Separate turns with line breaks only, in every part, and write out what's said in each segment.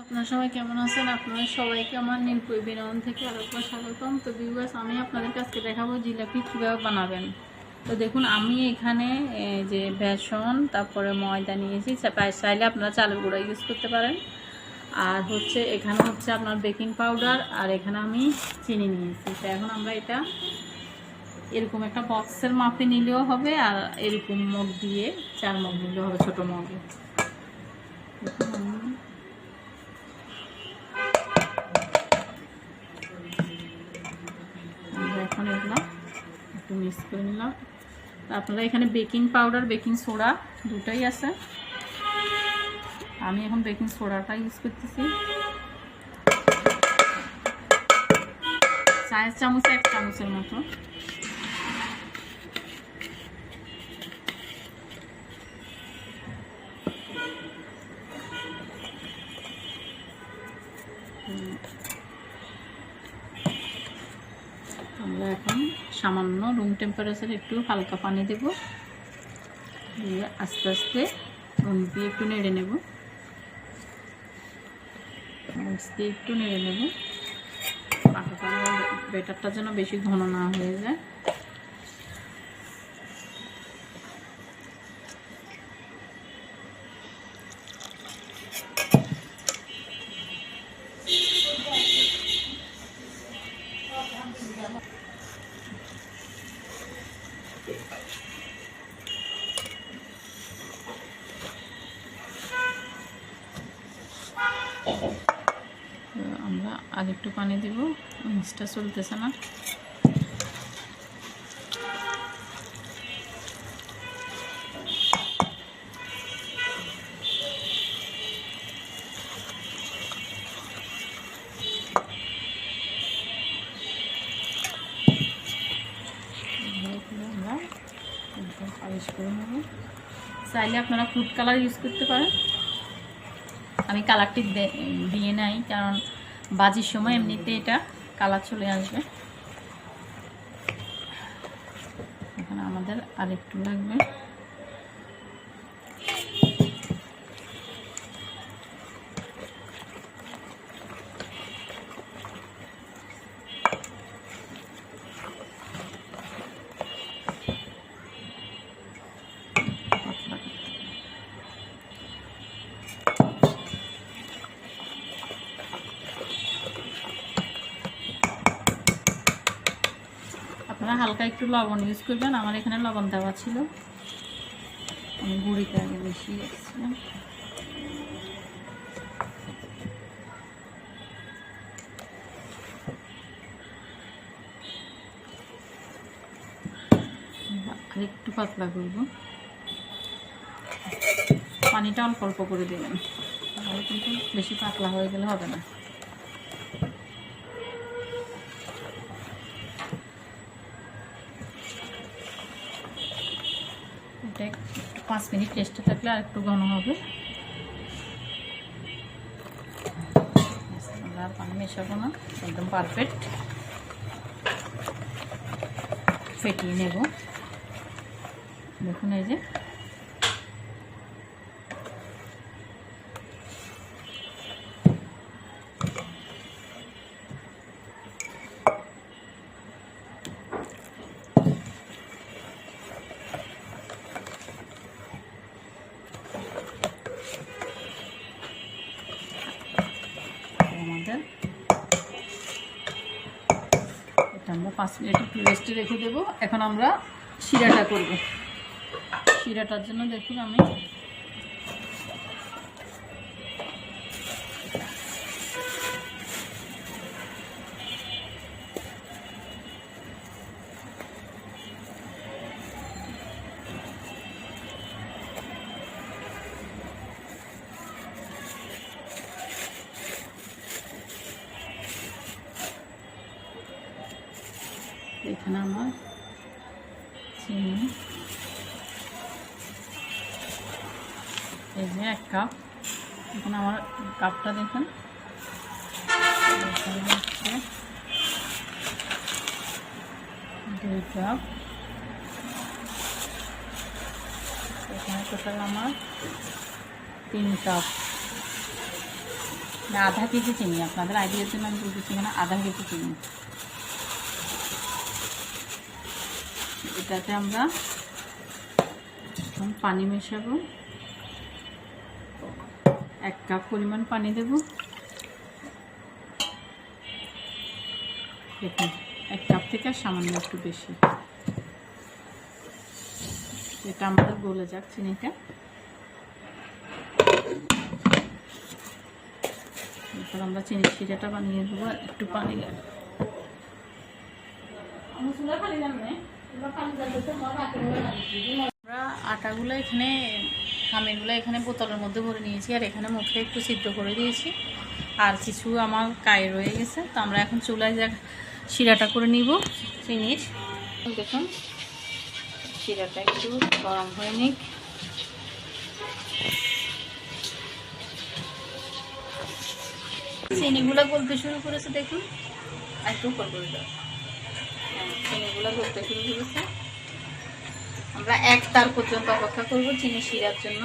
আপনারা সবাই কেমন আছেন? আপনারা সবাইকে আমার নীলপুর বিনোদন থেকে আরেকবার স্বাগতম। তো বিবাস আমি আপনাদের কাছকে দেখাবো জিলাপি কীভাবে বানাবেন। তো দেখুন, আমি এখানে যে বেসন, তারপরে ময়দা নিয়েছি। চাইলে আপনারা চালের গুঁড়া ইউজ করতে পারেন। আর হচ্ছে, এখানে হচ্ছে আপনার বেকিং পাউডার আর এখানে আমি চিনি নিয়েছি। তো এখন আমরা এটা এরকম একটা বক্সের মাপে নিলেও হবে আর এরকম মগ দিয়ে চার মগ নিলেও হবে, ছোটো মগে এখন এগুলো একটু মিক্স করে নিলাম। আপনারা এখানে বেকিং পাউডার বেকিং সোডা দুটোই আছে। আমি এখন বেকিং সোডাটা ইউজ করতেছি। চায়ের চামচ এক চামচের মতো। টেম্পারেচার একটু হালকা পানি দেব। দিয়ে আস্তে আস্তে রুম দিয়ে একটু নেড়ে নেব। দিয়ে একটু নেড়ে নেব। পাখাটা বেটারটা যেন বেশি ঘন না হয়ে যায়। আমরা আর একটু পানি দিব। মিক্সটা চলতেছে না। আমরা পালিশ করে নেব। চাইলে আপনারা ফুড কালার ইউজ করতে পারেন। আমি কালারটি দিয়ে নাই, কারণ বাজির সময় এমনিতে এটা কালার চলে আসবে। এখন আমাদের আরেকটু লাগবে। হালকা একটু লবণ ইউজ করবেন। আমার এখানে লবণ দেওয়া ছিল। আমি গুঁড়িতে আগে বেশি এসেছিলাম আর একটু পাতলা করব। পানিটা অল্প অল্প করে দেবেন তাহলে কিন্তু বেশি পাতলা হয়ে গেলে হবে না। এটা একটু পাঁচ মিনিট রেস্টে থাকলে আর একটু ঘন হবে। আর পানি মেশাবো না, একদম পারফেক্ট ফেটিয়ে নেব। দেখুন এই যে আমরা পাঁচ মিনিট একটু রেস্টে রেখে দেবো। এখন আমরা শিরাটা করব। শিরাটার জন্য দেখুন আমি এখানে আমার চিনি। এই যে এক কাপ। এখানে আমার কাপটা দেখুন। দুই কাপ। এখানে টোটাল আমার তিন কাপ। আধা কেজি চিনি। আপনাদের আইডিয়ার জন্য আমি বলতেছি এখানে আধা কেজি চিনি। এটাতে আমরা পানি মেশাবো। এক কাপ পরিমাণ পানি দেব। দেখুন, এক কাপ থেকে সামান্য একটু বেশি। এটা আমাদের গলে যাক চিনিটা। এরপর আমরা চিনি শিরাটা বানিয়ে দেবো, একটু পানি লাগে আমরা আটাগুলো এখানে খামিরগুলো এখানে বোতলের মধ্যে ভরে নিয়েছি আর এখানে মুখে একটু সিদ্ধ করে দিয়েছি। আর কিছু আমার কায় রয়ে গেছে তো আমরা এখন চুলায় যা শিরাটা করে নিব জিনিস। দেখুন শিরাটা একটু গরম হয়ে নিক। চিনিগুলো গলতে শুরু করেছে দেখুন। একটু উপর করে দাও। হ্যাঁ, চিনিগুলো গলতে শুরু করেছে। আমরা এক তার পর্যন্ত অপেক্ষা করব চিনি শিরার জন্য।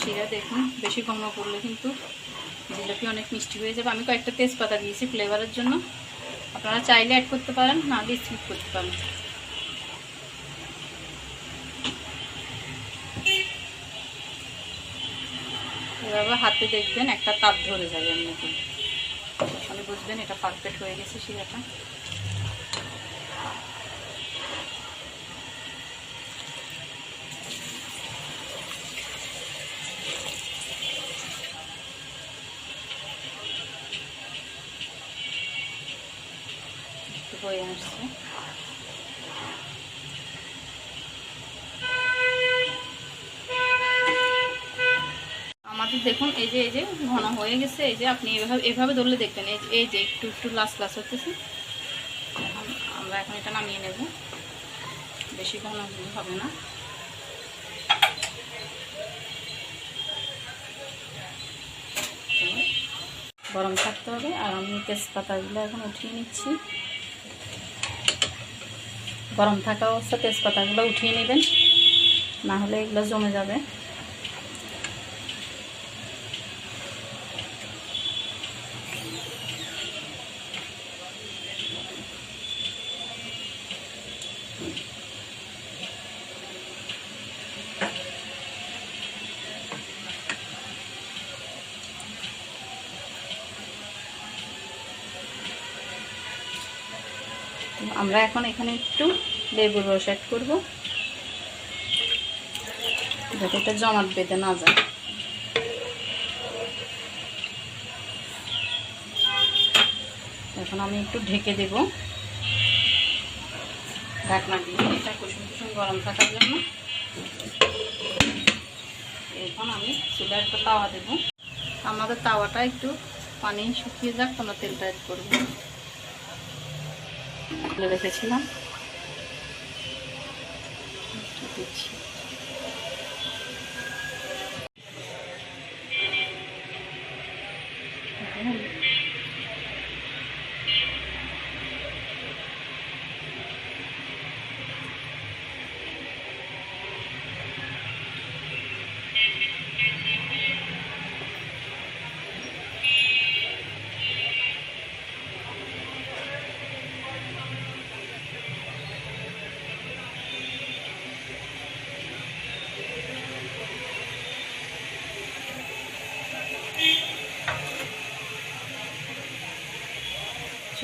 শিরা দেখুন, বেশি ঘন করলে কিন্তু জিলাপি অনেক মিষ্টি হয়ে যাবে। আমি কয়েকটা তেজপাতা দিয়েছি ফ্লেভারের জন্য। আপনারা চাইলে অ্যাড করতে পারেন নাহলে স্কিপ করতে পারেন। এভাবে হাতে দেখবেন একটা তাপ ধরে যাবে এমনিতে। তাহলে বুঝবেন এটা পারফেক্ট হয়ে গেছে শিরাটা এই যে এই যে ঘন হয়ে গেছে, এই যে আপনি এভাবে এভাবে ধরলে দেখবেন, এই যে এই যে একটু একটু লাস লাস হতেছে এখন আমরা এখন এটা নামিয়ে নেব। বেশি ঘন হবে না। গরম থাকতে হবে, আর আমি তেজপাতাগুলো এখন উঠিয়ে নিচ্ছি। গরম থাকা অবস্থা তেজপাতাগুলো উঠিয়ে নেবেন, না হলে এগুলো জমে যাবে। আমরা এখন এখানে একটু লেবুর রস অ্যাড করব। যাতে এটা জমাট বেঁধে না যায়। এখন আমি একটু ঢেকে দেব। ঢাকনা দিয়ে এটা কুসুম কুসুম গরম থাকার জন্য। এখন আমি চুলে একটা তাওয়া দেব। আমাদের তাওয়াটা একটু পানি শুকিয়ে যাক কোনো তেলটা অ্যাড করব। রেখেছিলাম। দিচ্ছি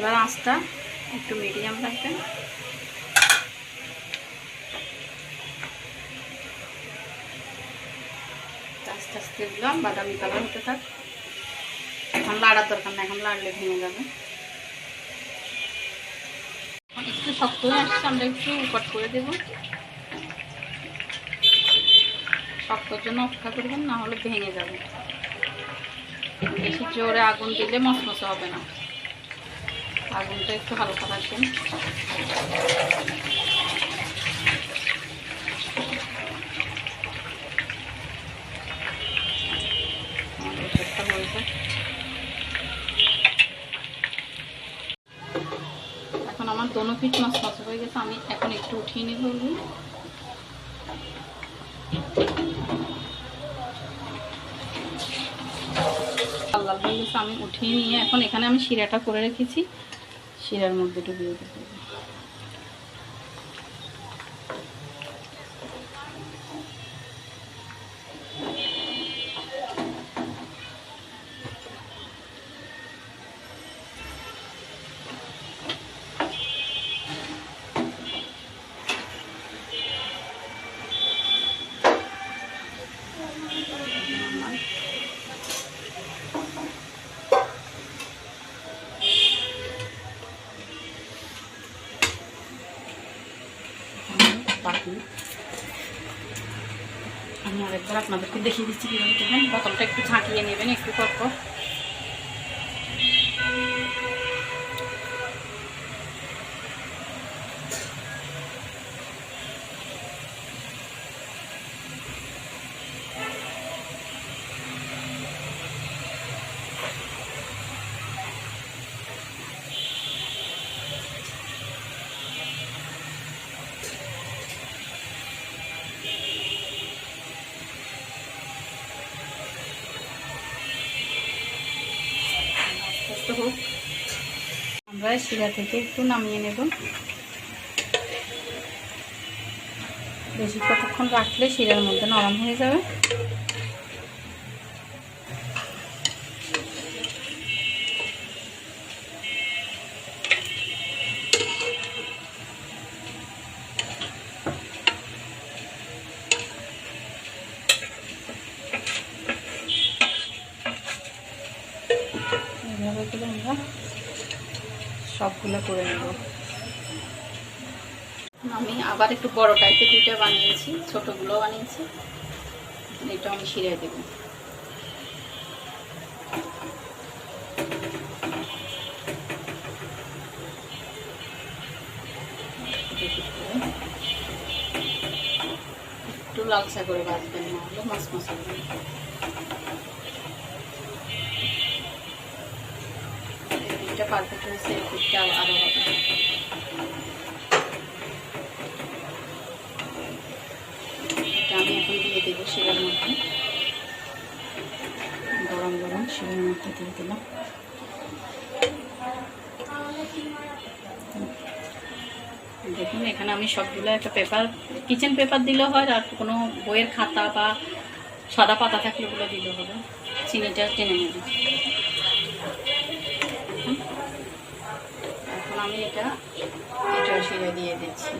চুলার আঁচটা একটু মিডিয়াম রাখবেন। আস্তে আস্তে দিলাম, বাদামি কালার হতে থাক। এখন লাড়ার দরকার না এখন লাড়লে ভেঙে যাবে। একটু শক্ত হয়ে আসছে, আমরা একটু করে দেব। শক্তর জন্য অপেক্ষা করবেন, না হলে ভেঙে যাবে। বেশি জোরে আগুন দিলে মশমশে হবে না। আগুনটা একটু হালকা রাখবেন এখন আমার দোনো পিঠ মাছ মাছ হয়ে গেছে, আমি এখন একটু উঠিয়ে নিব লাল লাল হয়ে গেছে, আমি উঠিয়ে নিয়ে এখন এখানে আমি শিরাটা করে রেখেছি। শিরার মধ্যে ডুবিয়ে দেবো আপনাদেরকে দেখিয়ে দিচ্ছি কীভাবে দেবেন বোতলটা একটু ঝাঁকিয়ে নেবেন একটু পর আস্তে হোক। আমরা শিরা থেকে একটু নামিয়ে নেব। বেশি কতক্ষণ রাখলে শিরার মধ্যে নরম হয়ে যাবে? এইভাবে করে আমরা সবগুলো করে নেব। আমি আবার একটু বড় টাইপের দুইটা বানিয়েছি, ছোটগুলো বানিয়েছি। এটা আমি শিরাই দেব। একটু লালচা করে ভাজবেন না হলে মাছ মশলা পিঠটা পারফেক্ট হয়েছে এই আরও হবে। এটা আমি এখন দিয়ে দেবো শিরার মধ্যে। গরম গরম শিরার মধ্যে দিয়ে দিলাম দেখুন, এখানে আমি সবগুলো একটা পেপার কিচেন পেপার দিলেও হয়, আর কোনো বইয়ের খাতা বা সাদা পাতা থাকলে ওগুলো দিলেও হবে। চিনিটা টেনে নেবে। আমি এটা এটা শিরে দিয়ে দিচ্ছি।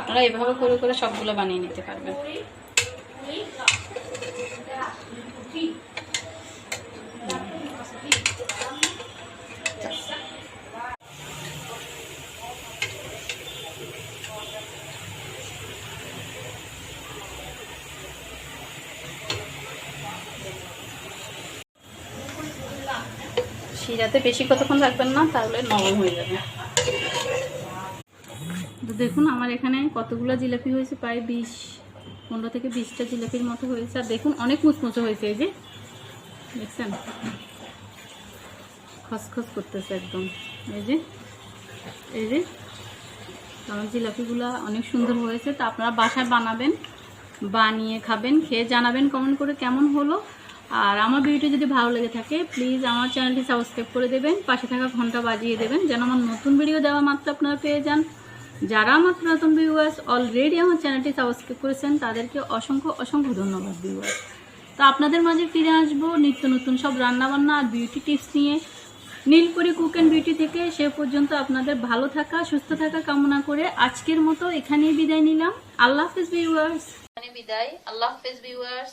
আপনারা এভাবে করে করে সবগুলো বানিয়ে নিতে পারবেন। শিরাতে বেশি কতক্ষণ রাখবেন না, তাহলে নরম হয়ে যাবে। তো দেখুন, আমার এখানে কতগুলো জিলাপি হয়েছে, প্রায় বিশ, পনেরো থেকে বিশটা জিলাপির মতো হয়েছে। আর দেখুন, অনেক মুচমুচো হয়েছে এই যে। দেখছেন? খসখস করতেছে একদম। এই যে এই যে। আমার জিলাপিগুলো অনেক সুন্দর হয়েছে। তা আপনারা বাসায় বানাবেন, বানিয়ে খাবেন, খেয়ে জানাবেন, কমেন্ট করে কেমন হলো? আর আমার ভিডিওটি যদি ভালো লেগে থাকে প্লিজ আমার চ্যানেলটি সাবস্ক্রাইব করে দেবেন, পাশে থাকা ঘণ্টা বাজিয়ে দেবেন, যেন আমার নতুন ভিডিও দেওয়া মাত্র আপনারা পেয়ে যান। যারা আমার নতুন ভিউয়ার্স অলরেডি আমার চ্যানেলটি সাবস্ক্রাইব করেছেন, তাদেরকে অসংখ্য অসংখ্য ধন্যবাদ ভিউয়ার্স তো আপনাদের মাঝে ফিরে আসব নিত্য নতুন সব রান্নাবান্না আর বিউটি টিপস নিয়ে। নীলপুরি কুক অ্যান্ড বিউটি থেকে সে পর্যন্ত আপনাদের ভালো থাকা, সুস্থ থাকা কামনা করে আজকের মতো এখানেই বিদায় নিলাম। আল্লাহ হাফেজ ভিউয়ার্স বিদায়। আল্লাহ হাফেজ ভিউয়ার্স